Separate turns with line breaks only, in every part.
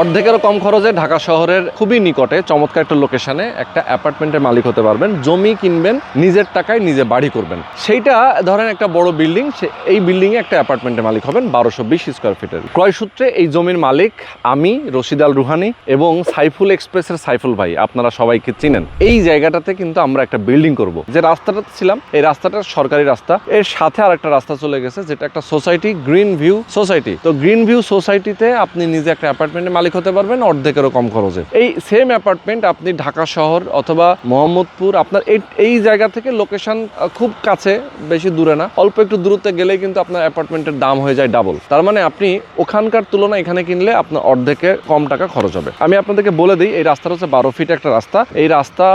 অর্ধেকেরও কম খরচে ঢাকা শহরের খুবই নিকটে চমৎকার একটা লোকেশনে একটা অ্যাপার্টমেন্টের মালিক হতে পারবেন। জমি কিনবেন, নিজের টাকায় নিজে বাড়ি করবেন। সেইটা ধরেন একটা বড় বিল্ডিং এই বিল্ডিং এ একটা অ্যাপার্টমেন্টের মালিক হবেন বারোশো বিশ স্কোয়ার ফিটের ক্রয় সূত্রে এই জমির মালিক আমি, রশিদ আল রুহানি এবং সাইফুল এক্সপ্রেসের সাইফুল ভাই, আপনারা সবাইকে চিনেন। এই জায়গাটাতে কিন্তু আমরা একটা বিল্ডিং করব। যে রাস্তাটা ছিলাম, এই রাস্তাটা সরকারি রাস্তা। এর সাথে আর একটা রাস্তা চলে গেছে, যেটা একটা সোসাইটি গ্রিন ভিউ সোসাইটি তো গ্রিন ভিউ সোসাইটিতে আপনি নিজে একটা অ্যাপার্টমেন্টের মালিক হতে পারবেন, অর্ধেকেরও কম খরচে। এই সেম অ্যাপার্টমেন্ট আপনি ঢাকা শহর অথবা মোহাম্মদপুর, আপনার এই জায়গা থেকে লোকেশন খুব কাছে, বেশি দূরে না। অল্প একটু দূরত্বে গেলে কিন্তু আপনার অ্যাপার্টমেন্টের দাম হয়ে যায় ডাবল তার মানে আপনি ওখানকার তুলনায় এখানে কিনলে আপনার অর্ধেকে কম টাকা খরচ হবে। আমি আপনাদেরকে বলে দিই, এই রাস্তাটা হচ্ছে বারো ফিট একটা রাস্তা। এই রাস্তা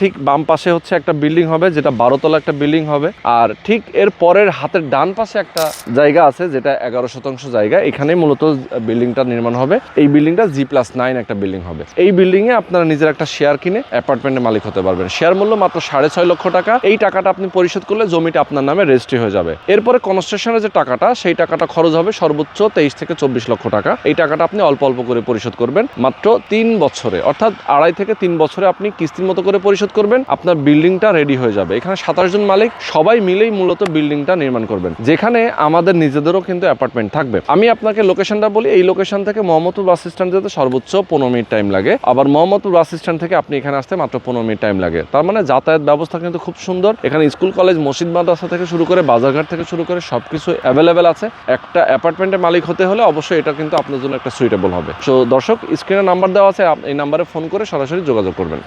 ঠিক বাম পাশে হচ্ছে একটা বিল্ডিং হবে, যেটা বারোতলা একটা বিল্ডিং হবে। আর ঠিক এর পরের হাতের ডান পাশে একটা জায়গা আছে, যেটা এগারো শতাংশ জায়গা। এখানে মূলত বিল্ডিংটা নির্মাণ হবে। এই বিল্ডিংটা জি প্লাস নাইন একটা বিল্ডিং হবে। এই বিল্ডিং এ আপনারা নিজের একটা শেয়ার কিনে অ্যাপার্টমেন্টের মালিক হতে পারবেন। শেয়ার মূল্য মাত্র সাড়ে ছয় লক্ষ টাকা। এই টাকাটা আপনি পরিশোধ করলে জমিটা আপনার নামে রেজিস্ট্রি হয়ে যাবে। এরপরে কনস্ট্রাকশনের যে টাকাটা, সেই টাকাটা খরচ হবে সর্বোচ্চ তেইশ থেকে চব্বিশ লক্ষ টাকা। এই টাকাটা আপনি অল্প অল্প করে পরিশোধ করবেন। মাত্র তিন বছরে, অর্থাৎ আড়াই থেকে তিন বছরে আপনি কিস্তির মতো করে পরিশোধ করবেন। আপনার বিল্ডিংটা রেডি হয়ে যাবে। এখানে সাতাশ জন মালিক, সবাই মিলেই মূলত বিল্ডিংটা নির্মাণ করবেন। যেখানে আমাদের নিজেদেরও কিন্তু অ্যাপার্টমেন্ট থাকবে। আমি আপনাকে লোকেশনটা বলি। এই লোকেশন থেকে মোহাম্মদপুর বাস স্ট্যান্ড যেতে সর্বোচ্চ পনেরো মিনিট টাইম লাগে। আবার মোহাম্মদপুর বাস স্ট্যান্ড থেকে আপনি এখানে আসতে মাত্র পনেরো মিনিট টাইম লাগে। তার মানে যাতায়াত ব্যবস্থা কিন্তু খুব সুন্দর। এখানে স্কুল, কলেজ, মসজিদ, মাদ্রাসা থেকে শুরু করে, বাজারঘাট থেকে শুরু করে সবকিছু অ্যাভেলেবেল আছে। একটা অ্যাপার্টমেন্টের মালিক হতে হলে অবশ্যই এটা কিন্তু আপনার জন্য একটা সুইটেবল হবে। সো দর্শক স্ক্রিনে নাম্বার দেওয়া আছে এই নাম্বারে ফোন করে সরাসরি যোগাযোগ করবেন।